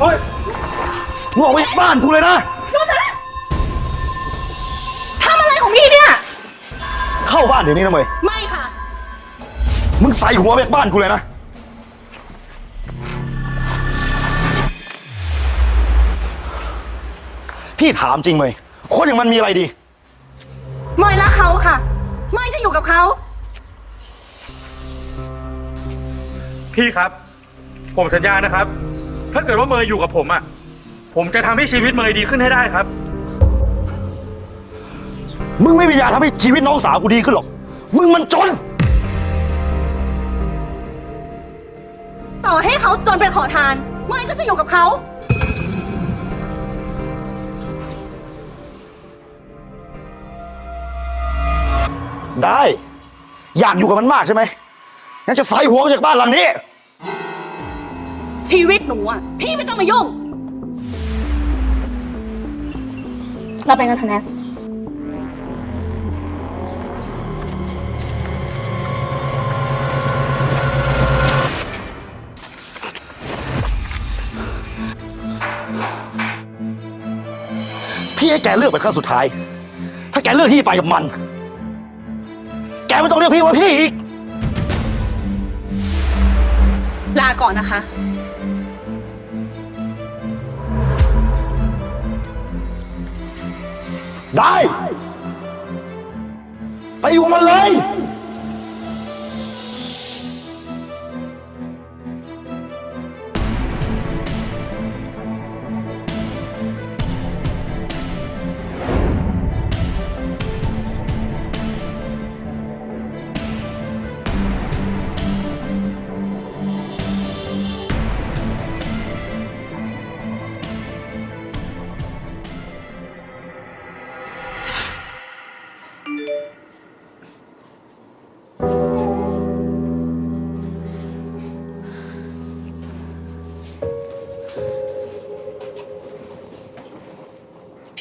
เฮ้ยมึงออกไปจากบ้านกูเลยนะ ทำอะไรของพี่เนี่ย เข้าบ้านเดี๋ยวนี้นะเมยไม่ค่ะ มึงใส่หัวไปจากบ้านกูเลยนะ พี่ถามจริงเมยคนอย่างมันมีอะไรดีไม่รักเขาค่ะไม่จะอยู่กับเขา พี่ครับ ผมสัญญานะครับ ถ้าเกิดว่าเมย์อยู่กับผมอะ ผมจะทำให้ชีวิตเมย์ดีขึ้นให้ได้ครับ มึงไม่มียาทำให้ชีวิตน้องสาวกูดีขึ้นหรอก มึงมันจน ต่อให้เขาจนเป็นขอทานไม่ก็จะอยู่กับเขา ได้ อยากอยู่กับมันมากใช่ไหมงั้นจะใส่หัวออกจากบ้านหลังนี้ ชีวิตหนูอะ พี่ไม่ต้องมายุ่ง เราเป็นกันคะแนนพี่ให้แกเลือกเป็นครั้งสุดท้าย ถ้าแกเลือกที่จะไปกับมัน แกไม่ต้องเรียกพี่ว่าพี่อีก ลาก่อนนะคะ ได้ ไปอยู่มันเลย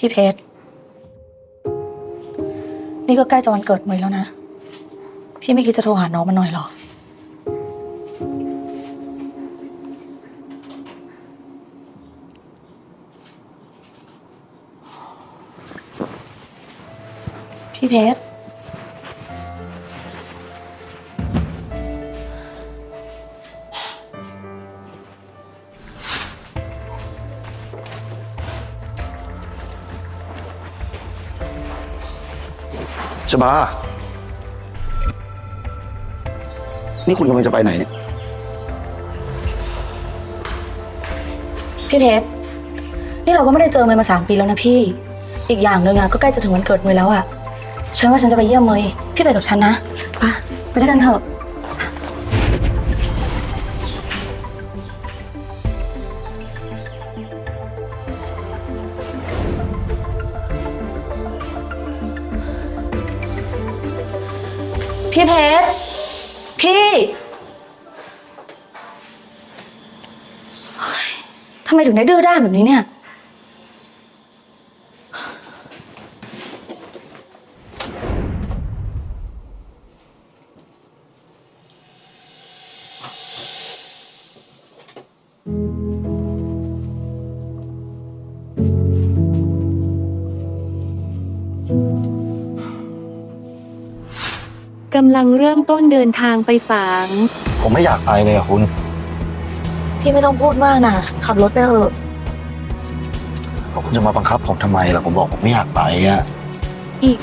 พี่เพชร นี่ก็ใกล้จะวันเกิดเมยแล้วนะ พี่ไม่คิดจะโทรหาน้องมันหน่อยหรอ พี่เพชร บา นี่คุณกำลังจะไปไหนเนี่ย พี่เพชร นี่เราก็ไม่ได้เจอเมย์มาสามปีแล้วนะพี่ อีกอย่างหนึ่งอะก็ใกล้จะถึงวันเกิดเมย์แล้วอะฉันว่าฉันจะไปเยี่ยมเมย์พี่ไปกับฉันนะ ไป ไปด้วยกันเถอะ พี่เพชร พี่ ทำไมถึงได้ดื้อด้านแบบนี้เนี่ยำลังเริ่มต้นเดินทางไปฝาง ผมไม่อยากไปเลยอะคุณ พี่ไม่ต้องพูดมากนะขับรถไปเถอะคุณจะมาบังคับผมทำไมล่ะ ผมบอกผมไม่อยากไปอะอีก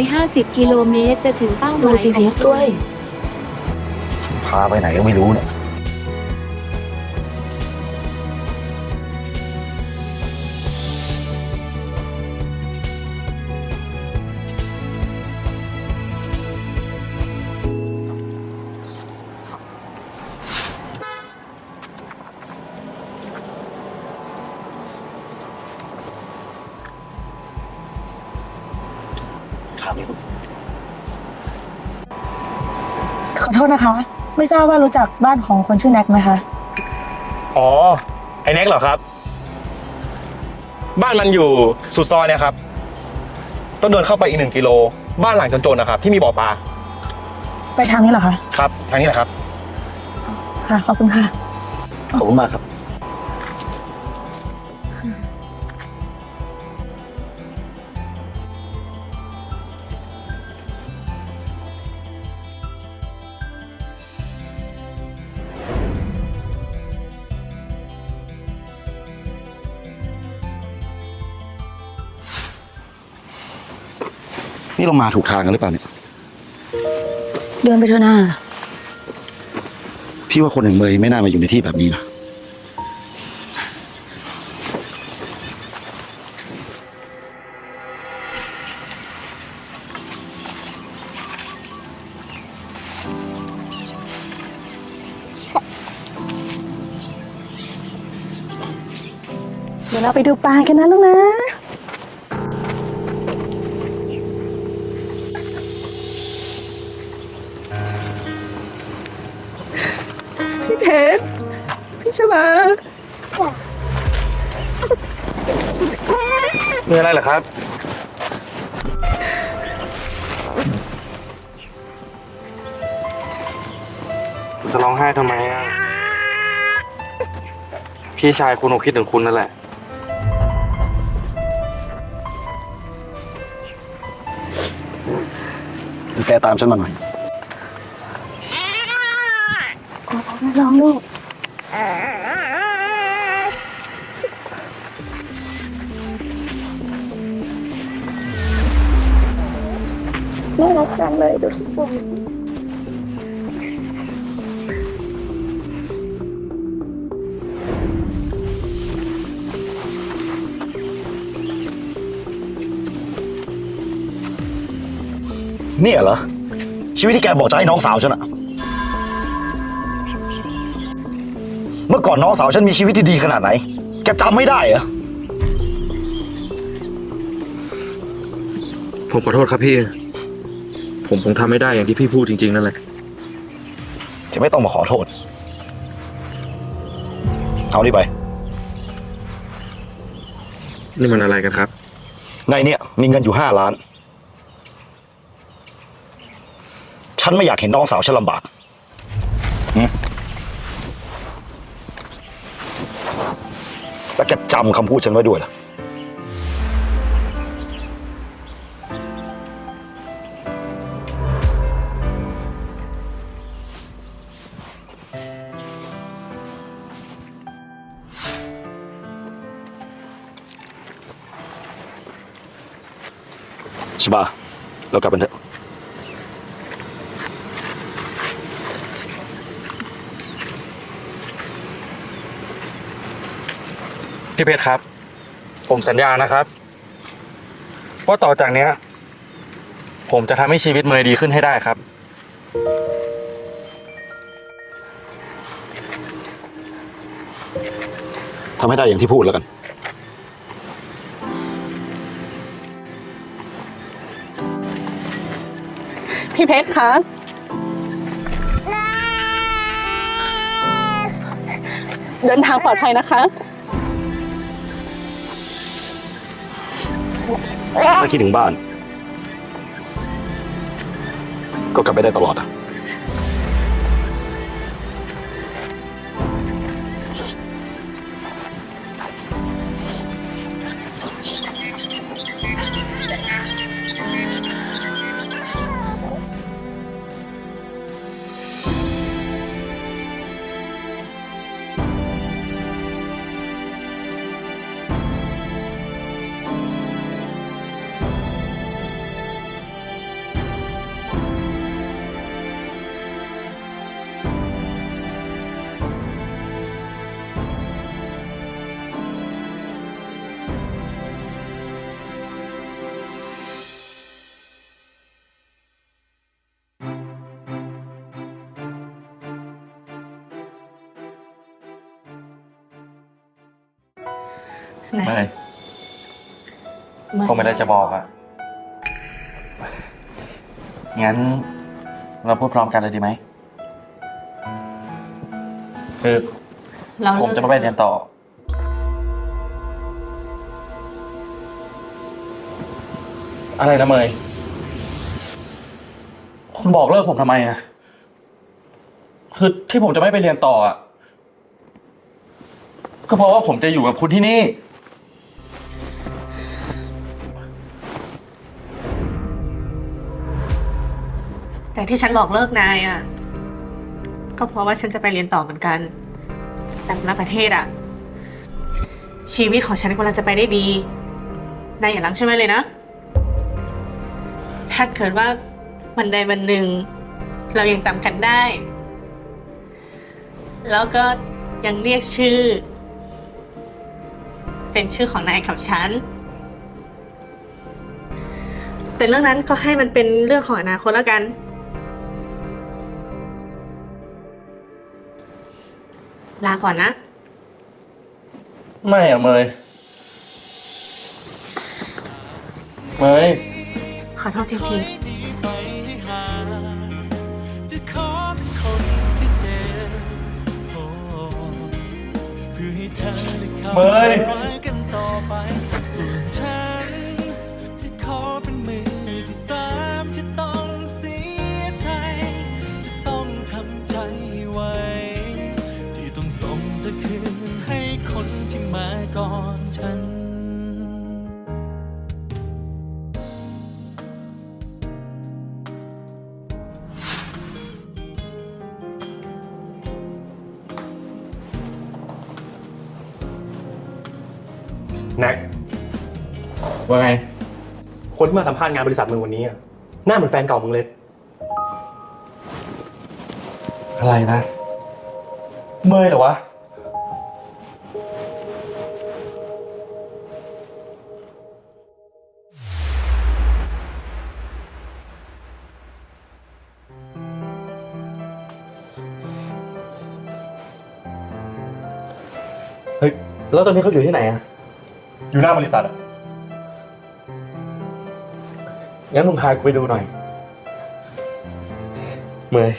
250 กิโลเมตรจะถึงเป้าหดู มาย GPS ด้วย พาไปไหนก็ไม่รู้เนี่ย โทษนะคะ ไม่ทราบว่ารู้จักบ้านของคนชื่อแน็กไหมคะ อ๋อ ไอ้แน็กเหรอครับ บ้านมันอยู่สุดซอยเนี่ยครับ ต้องเดินเข้าไปอีกหนึ่งกิโล บ้านหลังจนๆนะครับ ที่มีบ่อปลา ไปทางนี้เหรอคะ ครับ ทางนี้แหละครับ ค่ะ ขอบคุณค่ะ ขอบคุณมากครับ นี่เรามาถูกทางกันหรือเปล่าเนี่ย เดินไปเถอะนาพี่ว่าคนอย่างเมยไม่น่ามาอยู่ในที่แบบนี้นะ เดี๋ยวเราไปดูปลากันนะลูกนะ พี่ชบามีอะไรเหรอครับ จะร้องไห้ทำไมอะ พี่ชายคุณคงคิดถึงคุณนั่นแหละ แกตามฉันมาหน่อยลองลูก เลยดูสิเนี่ยเหรอ ชีวิตที่แกบอกจะให้น้องสาวฉันอะเมื่อก่อนน้องสาวฉันมีชีวิตที่ดีขนาดไหน แกจำไม่ได้เหรอ ผมขอโทษครับพี่ ผมคงทำไม่ได้อย่างที่พี่พูดจริงๆนั่นแหละจะไม่ต้องมาขอโทษ เอานี่ไป นี่มันอะไรกันครับ ในเนี่ยมีเงินอยู่ห้าล้าน ฉันไม่อยากเห็นน้องสาวฉันลำบากหืมแล้วแกจำคำพูดฉันไว้ด้วยนะ ช่ป่ะเรากลับกันเถอะ พี่เพชรครับ ผมสัญญานะครับ ว่าต่อจากเนี้ย ผมจะทำให้ชีวิตเมย์ดีขึ้นให้ได้ครับ ทำให้ได้อย่างที่พูดแล้วกัน พี่เพชรคะเดินทางปลอดภัยนะคะถ้าคิดถึงบ้าน ก็กลับไปได้ตลอดอะ ไม่คงไม่ได้จะบอกอะงั้น เราพูดพร้อมกันเลยดีไหมคือผมจะไม่ไปเรียนต่อ อะไรนะเมยคุณบอกเลิกผมทำไมอะคือที่ผมจะไม่ไปเรียนต่ออะก็เพราะว่าผมจะอยู่กับคุณที่นี่ แต่ที่ฉันบอกเลิกนายอะ ก็เพราะว่าฉันจะไปเรียนต่อเหมือนกัน แต่ต่างประเทศอะ ชีวิตของฉันกำลังจะไปได้ดี นายอย่าลังใช่ไหมเลยนะ ถ้าเกิดว่าวันใดวันหนึ่ง เรายังจำกันได้ แล้วก็ยังเรียกชื่อ เป็นชื่อของนายกับฉันแต่เรื่องนั้นก็ให้มันเป็นเรื่องของอนาคตแล้วกัน ลาก่อนนะ ไม่อะเมยเมยขอโทษทีพีจะขอเป็นคนที่เจ็บโอ้เพื่อให้เธอได้เข้าเมย ว่าไง คนที่มาสัมภาษณ์งานบริษัทมึงวันนี้อะหน้าเหมือนแฟนเก่ามึงเลย อะไรนะ เมยเหรอวะ เฮ้ย แล้วตอนนี้เขาอยู่ที่ไหนอะอยู่หน้าบริษัทอะ งั้นมึงพากูไปดูหน่อย เมย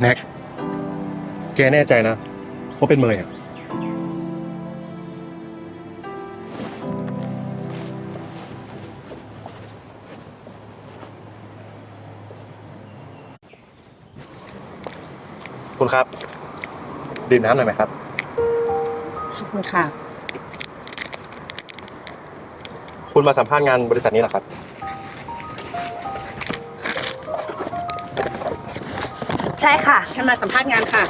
แน็กแกแน่ใจนะว่าเป็นเมยอะ คุณครับ ดื่มน้ำหน่อยไหมครับ ขอบคุณค่ะ คุณมาสัมภาษณ์งานบริษัทนี้เหรอครับ ใช่ค่ะฉันมาสัมภาษณ์งานค่ะ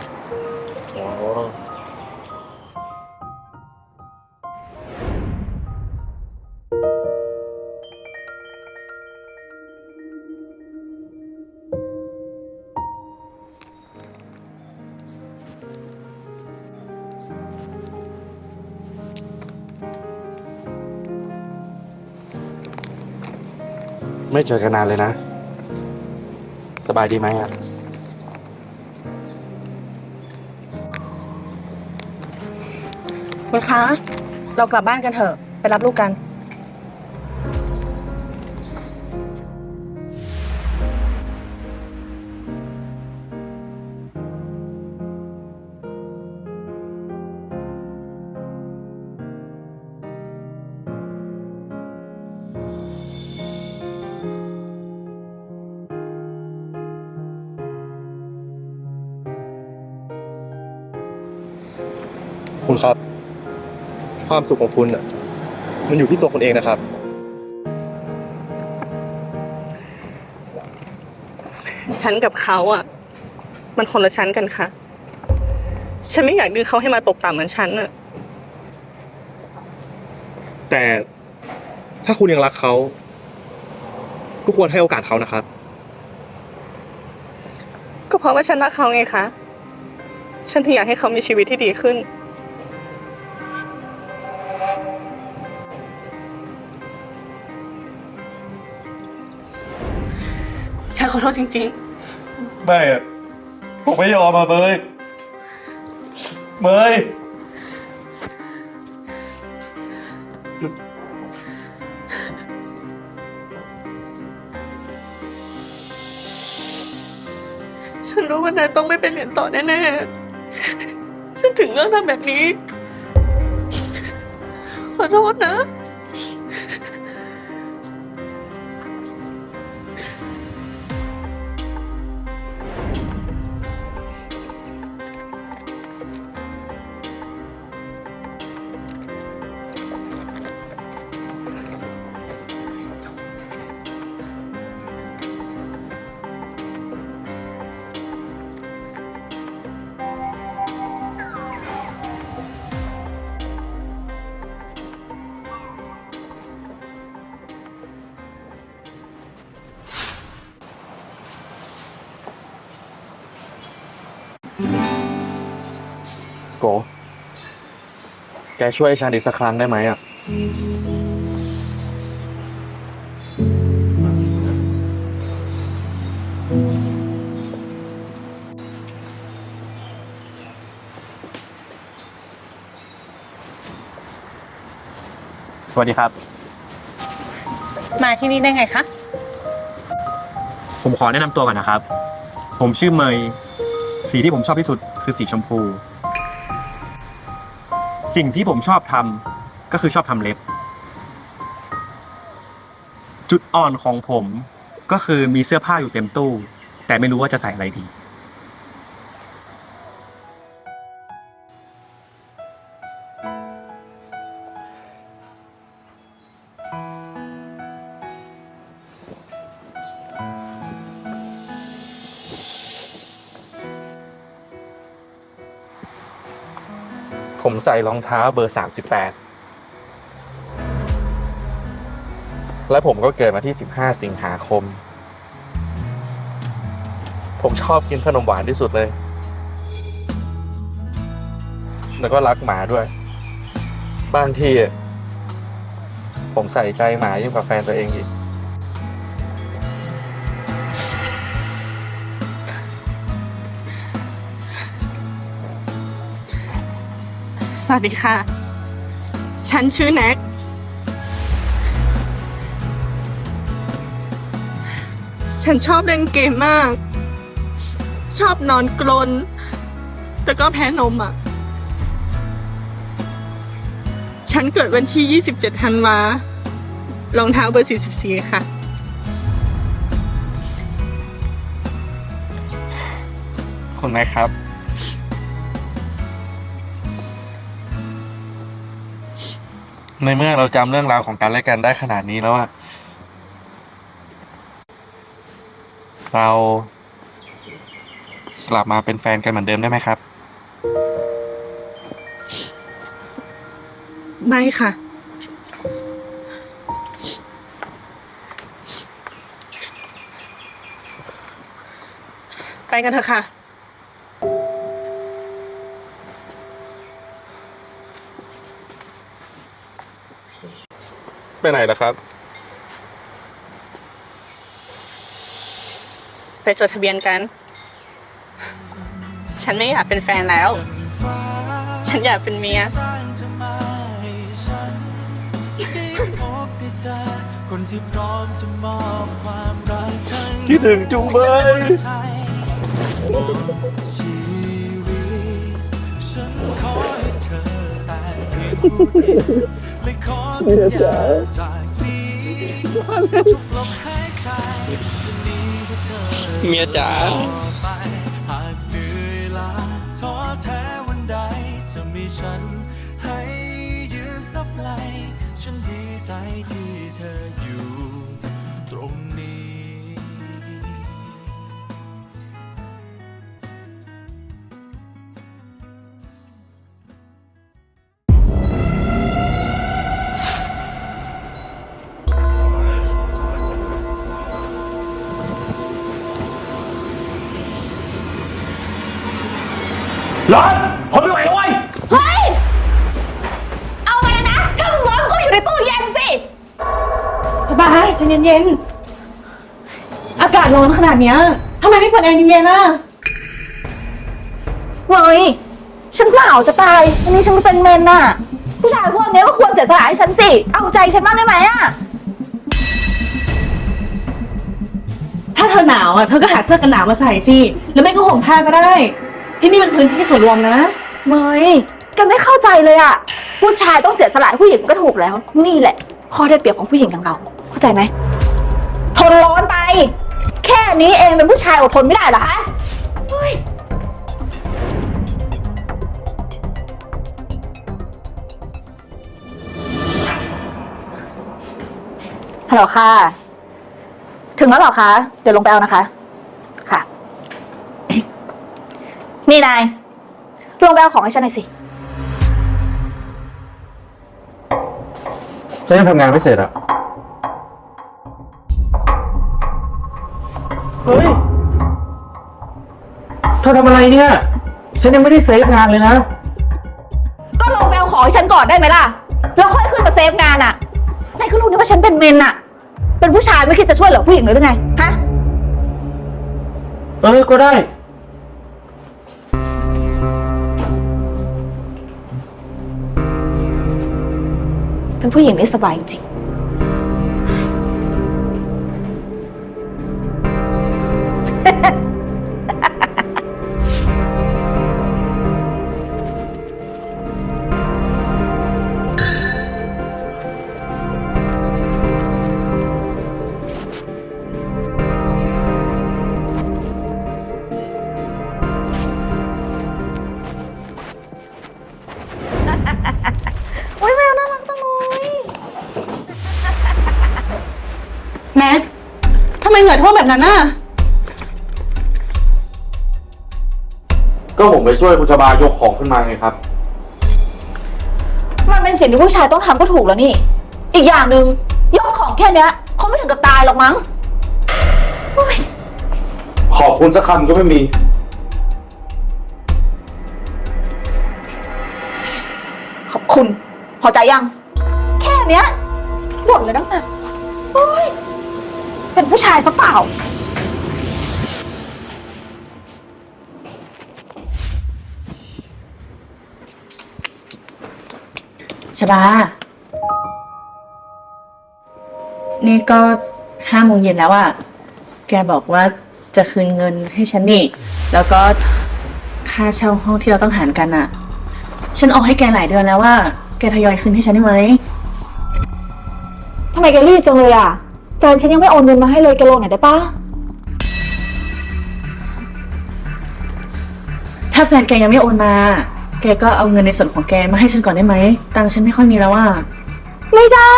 อ๋อ ไม่เจอกันนานเลยนะ สบายดีไหมอะคุณคะ เรากลับบ้านกันเถอะ ไปรับลูกกัน คุณครับ ความสุขของคุณอะ มันอยู่ที่ตัวคุณเองนะครับ ฉันกับเขาอะ มันคนละชั้นกันค่ะ ฉันไม่อยากดึงเขาให้มาตกต่ำเหมือนฉันอะ แต่ถ้าคุณยังรักเขา ก็ควรให้โอกาสเขานะครับ ก็เพราะว่าฉันรักเขาไงคะ ฉันถึงอยากให้เขามีชีวิตที่ดีขึ้น ขอโทษจริงๆไม่อะผมไม่ยอมมาเมยเมยฉันรู้ว่านายต้องไม่ไปเรียนต่อแน่ๆ ฉันถึงเรื่องทำแบบนี้ ขอโทษนะ แกช่วยฉันอีกสักครั้งได้ไหมอะ สวัสดีครับ มาที่นี่ได้ไงคะ ผมขอแนะนำตัวก่อนนะครับ ผมชื่อเมย สีที่ผมชอบที่สุดคือสีชมพู สิ่งที่ผมชอบทำก็คือชอบทำเล็บ จุดอ่อนของผมก็คือมีเสื้อผ้าอยู่เต็มตู้ แต่ไม่รู้ว่าจะใส่อะไรดี ใส่รองเท้าเบอร์สามสิบแปดและผมก็เกิดมาที่สิบห้าสิงหาคม ผมชอบกินขนมหวานที่สุดเลย แล้วก็รักหมาด้วย บางทีผมใส่ใจหมายิ่งกว่าแฟนตัวเองอีก สวัสดีค่ะ ฉันชื่อแน็ก ฉันชอบเล่นเกมมาก ชอบนอนกรนแต่ก็แพ้นมอะ ฉันเกิดวันที่ 27 ธันวารองเท้าเบอร์ 44 ค่ะคุณแม่ครับ ในเมื่อเราจำเรื่องราวของกันและกันได้ขนาดนี้แล้วอะเรากลับมาเป็นแฟนกันเหมือนเดิมได้ไหมครับ ไม่ค่ะ ไปกันเถอะค่ะ ไปไหนล่ะครับ ไปจดทะเบียนกัน ฉันไม่อยากเป็นแฟนแล้ว ฉันอยากเป็นเมียสร้างเธอมาให้ฉันได้พบได้เจอคนที่พร้อมจะมอบความรักทั้งคิดถึงจุงเบยใจชีวิตฉันขอให้เธอแต่เพียงผู้เดียวและขอ สัญญาจากนี้ทุกลมหายใจเมียจ๋าเมีฉันให้ยืนซับไหลฉันดีใจที่เธออยู่ ร้อนผมไม่ไหวแล้วเว้ยเฮ้ย เอาไปเลยนะ ถ้ามึงร้อนมึงก็อยู่ในตู้เย็นสิ สบายใจเย็นๆ อากาศร้อนขนาดเนี้ยทำไมไม่เปิดแอร์เย็นๆอะเฮ้ยฉันเปล่าจะตายวันนี้ฉันก็เป็นเมนน่ะ ผู้ชายพวกเนี้ยก็ควรเสียสละให้ฉันสิ เอาใจฉันบ้างได้ไหมอะถ้าเธอหนาวอะ เธอก็หาเสื้อกันหนาวมาใส่สิ แล้วไม่ก็ห่มผ้าก็ได้ ที่นี่มันพื้นที่ส่วนรวมนะ เมยแกไม่เข้าใจเลยอะผู้ชายต้องเสียสละให้ผู้หญิงก็ถูกแล้ว นี่แหละ ข้อได้เปรียบของผู้หญิงอย่างเรา เข้าใจไหมทนร้อนไป แค่นี้เองเป็นผู้ชายอดทนไม่ได้เหรอคะเฮ้ยฮัลโหลค่ะ ถึงแล้วเหรอคะ เดี๋ยวลงไปเอานะคะค่ะ นี่นาย ลงไปเอาของให้ฉันหน่อยสิ ฉันยังทำงานไม่เสร็จอะเฮ้ย เธอทำอะไรเนี่ย ฉันยังไม่ได้เซฟงานเลยนะ ก็ลงไปเอาของให้ฉันก่อนได้ไหมล่ะ แล้วค่อยขึ้นมาเซฟงานอะนายก็รู้นะว่าฉันเป็นเมนอะเป็นผู้ชายไม่คิดจะช่วยเหลือผู้หญิงเลยหรือไง ฮะ เออ ก็ได้ เป็นผู้หญิงที่สบายจริง เหงื่อท่วมแบบนั้นน่ะ ก็ผมไปช่วยคุณชบายกของขึ้นมาไงครับ มันเป็นสิ่งที่ผู้ชายต้องทำก็ถูกแล้วนี่ อีกอย่างหนึ่งยกของแค่เนี้ยคงไม่ถึงกับตายหรอกมั้งอุ๊ยขอบคุณสักคำก็ไม่มี ขอบคุณ พอใจยัง แค่เนี้ยบ่นเลยนักหนาโอ้ย เป็นผู้ชายซะเปล่า ชบา นี่ก็ห้าโมงเย็นแล้วอะแกบอกว่าจะคืนเงินให้ฉันนี่ แล้วก็ค่าเช่าห้องที่เราต้องหารกันอะฉันออกให้แกหลายเดือนแล้วว่า แกทยอยคืนให้ฉันได้ไหม ทำไมแกรีบจังเลยอะ แฟนฉันยังไม่โอนเงินมาให้เลยแกลงหน่อยได้ปะถ้าแฟนแกยังไม่โอนมา แกก็เอาเงินในส่วนของแกมาให้ฉันก่อนได้ไหม ตังค์ฉันไม่ค่อยมีแล้วอะไม่ได้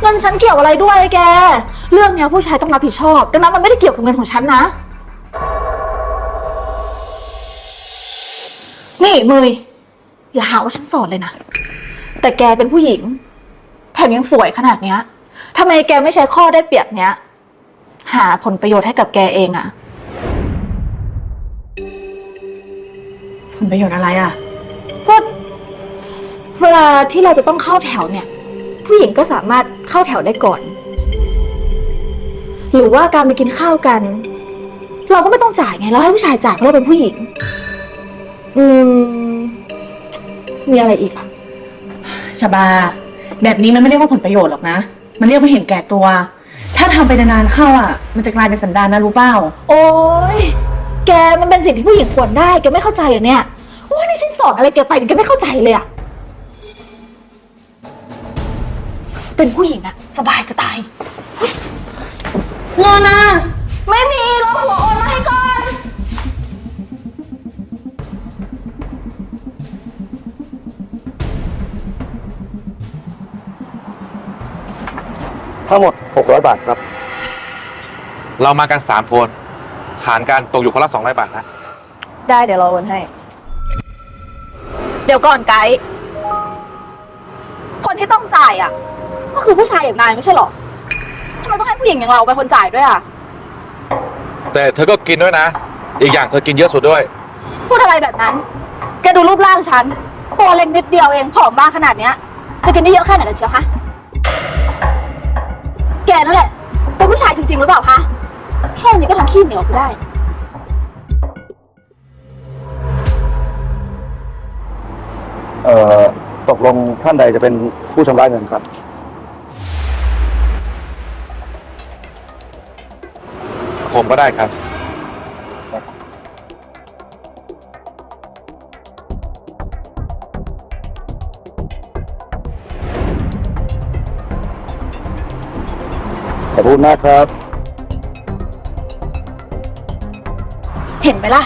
เงินฉันเกี่ยวอะไรด้วยแก เรื่องเนี้ยผู้ชายต้องรับผิดชอบ ดังนั้นมันไม่ได้เกี่ยวกับเงินของฉันนะ นี่เมยอย่าหาว่าฉันสอนเลยนะ แต่แกเป็นผู้หญิง แถมยังสวยขนาดเนี้ย ทำไมแกไม่ใช้ข้อได้เปรียบเนี้ย หาผลประโยชน์ให้กับแกเองอะผลประโยชน์อะไรอะก็เวลาที่เราจะต้องเข้าแถวเนี่ย ผู้หญิงก็สามารถเข้าแถวได้ก่อน หรือว่าการไปกินข้าวกัน เราก็ไม่ต้องจ่ายไง เราให้ผู้ชายจ่ายเพราะเราเป็นผู้หญิง อืม มีอะไรอีกอะ ชบา แบบนี้มันไม่เรียกว่าผลประโยชน์หรอกนะ มันเรียกว่าเห็นแก่ตัว ถ้าทำไปนานๆเข้าอะ มันจะกลายเป็นสันดานนะรู้เปล่า โอ้ยแกมันเป็นสิ่งที่ผู้หญิงควรได้ แกไม่เข้าใจเหรอเนี่ย โอ้ยนี่ฉันสอนอะไรแกไปแกไม่เข้าใจเลยอะเป็นผู้หญิงอะสบายจะตายเงินนะไม่มี ทั้งหมด 600 บาทครับ เรามากันสามคนหารกันตกอยู่คนละสองร้อยบาทนะ ได้เดี๋ยวเราโอนให้ เดี๋ยวก่อนไกด์คนที่ต้องจ่ายอะ ก็คือผู้ชายอย่างนายไม่ใช่หรอทำไมต้องให้ผู้หญิงอย่างเราเป็นคนจ่ายด้วยอะ แต่เธอก็กินด้วยนะ อีกอย่างเธอกินเยอะสุดด้วย พูดอะไรแบบนั้น แกดูรูปร่างฉัน ตัวเล็กนิดเดียวเองผอมมากขนาดเนี้ย จะกินได้เยอะแค่ไหนกันเชียวคะ แกนั่นแหละ เป็นผู้ชายจริง ๆ หรือเปล่าคะ แค่นี้ก็ทำขี้เหนียวไปได้ เอ่อ ตกลงท่านใดจะเป็นผู้ชำระเงินครับ ผมก็ได้ครับ คุณมากครับ เห็นไหมล่ะ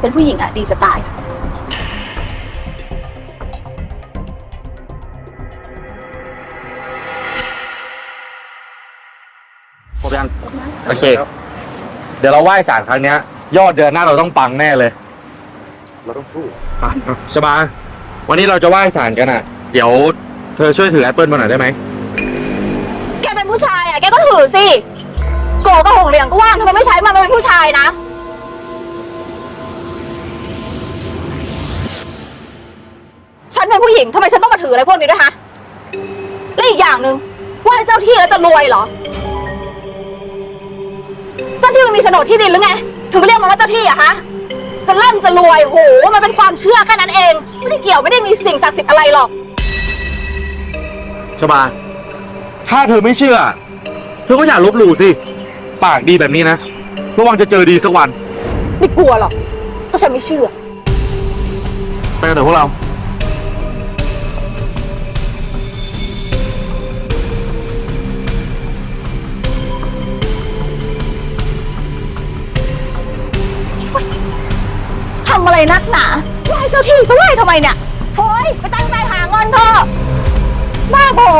เป็นผู้หญิงอะดีจะตาย ครบยังโอเค เดี๋ยวเราไหว้ศาลครั้งเนี้ย ยอดเดือนหน้าเราต้องปังแน่เลย เราต้องสู้ชบาวันนี้เราจะไหว้ศาลกันอะ เดี๋ยวเธอช่วยถือแอปเปิลมาหน่อยได้ไหม แกเป็นผู้ชายอะ แกก็ถือสิ โกก็หงเหลียงก็ว่างทำไมไม่ใช้มันมันเป็นผู้ชายนะ ฉันเป็นผู้หญิงทำไมฉันต้องมาถืออะไรพวกนี้ด้วยฮะ และอีกอย่างหนึ่งว่าเจ้าที่แล้วจะรวยเหรอ เจ้าที่มันมีโฉนดที่ดินหรือไง ถึงไปเรียกมันว่าเจ้าที่อะฮะจะเริ่มจะรวยโหมันเป็นความเชื่อแค่นั้นเอง ไม่ได้เกี่ยวไม่ได้มีสิ่งศักดิ์สิทธิ์อะไรหรอก ชบา ถ้าเธอไม่เชื่อ ธอก็อย่าลบหลู่สิ ปากดีแบบนี้นะ ระวังจะเจอดีสักวัน ไม่กลัวหรอกเพราะฉันไม่เชื่อ ไปกันเถอะพวกเรา ทำอะไรนักหนาไหว้เจ้าที่จะไหว้ทำไมเนี่ยโอยไปตั้งใจหาเงินเถอะบ้าบอ